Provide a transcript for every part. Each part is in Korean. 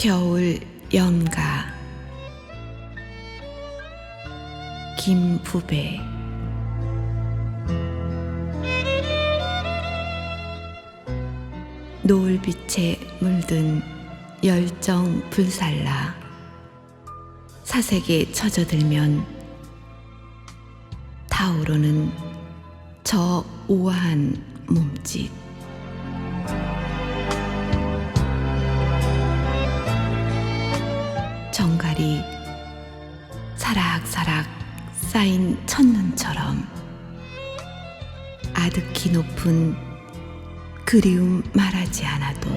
겨울 연가. 김부배. 노을빛에 물든 열정 불살라. 사색에 젖어들면 타오르는 저 우아한 몸짓 정갈이 사락사락 쌓인 첫눈처럼 아득히 높은 그리움 말하지 않아도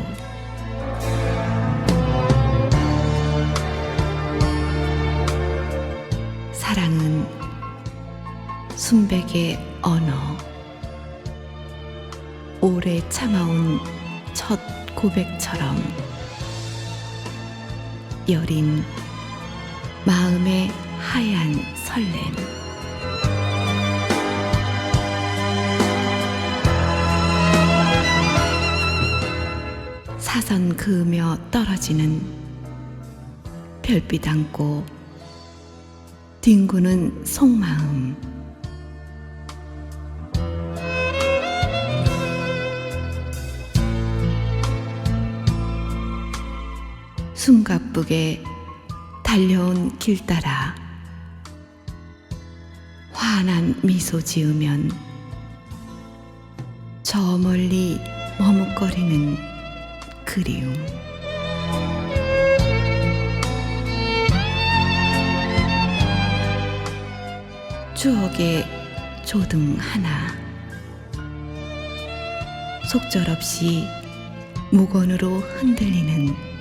사랑은 순백의 언어 오래 참아온 첫 고백처럼 여린 마음의 하얀 설렘. 사선 그으며 떨어지는 별빛 안고 뒹구는 속마음 숨가쁘게 달려온 길 따라 환한 미소 지으면 저 멀리 머뭇거리는 그리움. 추억의 조등 하나. 속절없이 무건으로 흔들리는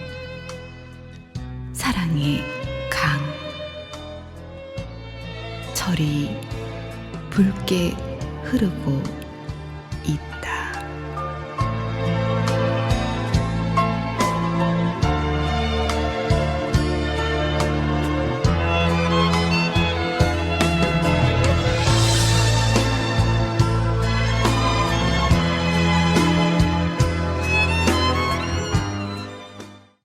사랑의 강 절이 붉게 흐르고 있다.